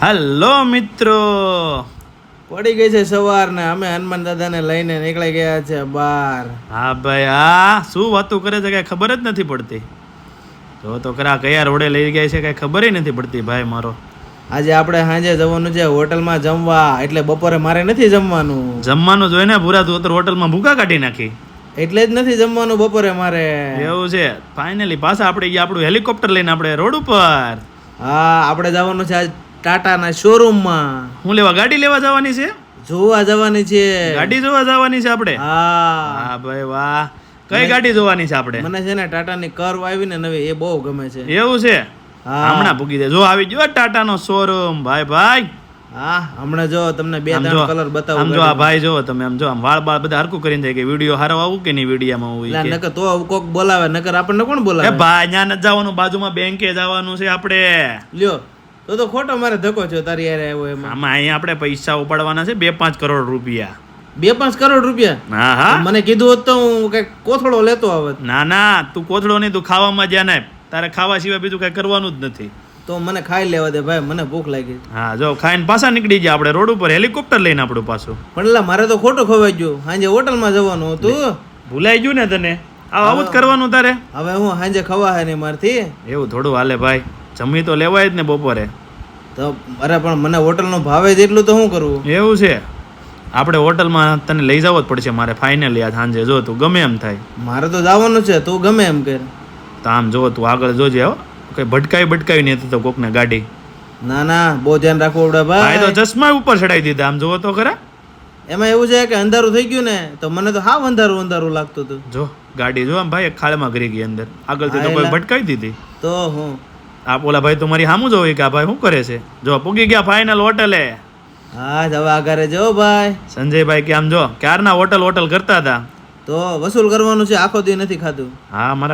Hello મિત્રો. પડી ગઈ છે સવાર ને અમે હનુમાન દાદાને લઈને નીકળી ગયા છે બહાર. હા ભાઈ આ શું વાતો કરે છે કઈ ખબર જ નથી પડતી. જો તો કરા કયા રોડે લઈ ગયા છે કઈ ખબર નથી પડતી ભાઈ મારો. આજે આપણે સાંજે જવાનું છે હોટલમાં જમવા એટલે બપોરે મારે નથી જમવાનું. જમવાનું જોઈને પૂરા તું તો હોટલમાં ભૂકા કાઢી નાખી. એટલે જ નથી જમવાનું બપોરે મારે. એવું છે ફાઇનલી પાછા આપણે આપણું હેલિકોપ્ટર લઈને આપણે રોડ ઉપર. હા આપણે જવાનું છે આજ ટાટાના શોરૂમમાં હું લેવા ગાડી લેવા જવાની છે? જોવા જવાની છે. ગાડી જોવા જવાની છે આપણે? હા. હા ભાઈ વાહ. કઈ ગાડી જોવાની છે આપણે? મને છે ને ટાટાની કર્વ આવી ને નવી એ બહુ ગમે છે. એવું છે? હમણાં ભૂગી દે જો આવી ગયો ટાટાનો શોરૂમ ભાઈ ભાઈ. હા હમણાં જો તમને બે ત્રણ કલર કલર આમ બતાવું જો આ ભાઈ જો તમે આમ જો આમ વાળ બાળ બધા હરકું કરીને જાય કે વીડિયો હારો આવું કે નહીં વીડિયો માં ઈ એટલે કે? નકર તો કોક બોલાવે નકર આપણને કોણ બોલાવે? ભાઈ ત્યાં જવાનું બાજુમાં બેંકે જવાનું છે આપણે. લ્યો. તો તો ખોટો મારે ધક્કો છો તારી યાર આવ્યો એમાં. આમાં અહીંયા આપણે પૈસા ઉપાડવાના છે બે પાંચ કરોડ રૂપિયા. બે પાંચ કરોડ રૂપિયા? હા હા. મને કીધું હોત તો હું કંઈક કોથળો લેતો આવત. ના ના તું કોથળો નહીં તું ખાવામાં જ્યાં નાય તારે ખાવા સિવાય બીજું કઈ કરવાનું જ નથી. તો મને ખાઈ લેવા દે ભાઈ મને ભૂખ લાગી. હા જો ખાઈને પાછા નીકળી ગયા આપણે રોડ ઉપર હેલિકોપ્ટર લઈને આપણું પાછું. પણ એટલે મારે તો ખોટો ખવાઈ ગયું. સાંજે હોટલમાં જવાનું હતું. ભૂલાઈ ગયું ને તને? આવ જ કરવાનું તારે? હવે હું સાંજે ખવા હે નહીં મારથી. એવું થોડું હાલે ભાઈ. જમી તો લેવાય જ ને બપોરે. તો અરે પણ મને હોટલનો ભાવે જ એટલું તો શું કરવું એવું છે. આપણે હોટલમાં તને લઈ જવો જ પડશે મારે ફાઇનલી આ સાંજે. જો તું ગમે એમ થાય. મારે તો જવાનું છે. તું ગમે એમ કે તો આમ જો તું આગળ જોજે હો. કઈ ભટકાવી ભટકાવી નહીં તો કોકને ગાડી. ના ના બહુ ધ્યાન રાખવું પડે ભાઈ. તો ચશ્મા ઉપર ચડાવી દીધા. આમ જોવો તો ખરા. એમાં એવું છે કે અંધારું થઈ ગયું ને તો મને તો હાવ અંધારું અંધારું લાગતું હતું. જો ગાડી જો આમ ભાઈ ખાળમાં ગરી ગઈ અંદર. આગળથી તો કોઈ એલા. ભટકાવી દીધી. તો હું? આ ઓલા ભાઈ તો મારી સામું જોવે કે આ ભાઈ શું કરે છે? જો પૂગી ગયા ફાઇનલ હોટલે હા જવા કરે જો ભાઈ. સંજયભાઈ કે આમ જો ક્યારના હોટલ હોટલ કરતા હતા? તો વસૂલ કરવાનું છે આખો દી નથી ખાધું. હા મારા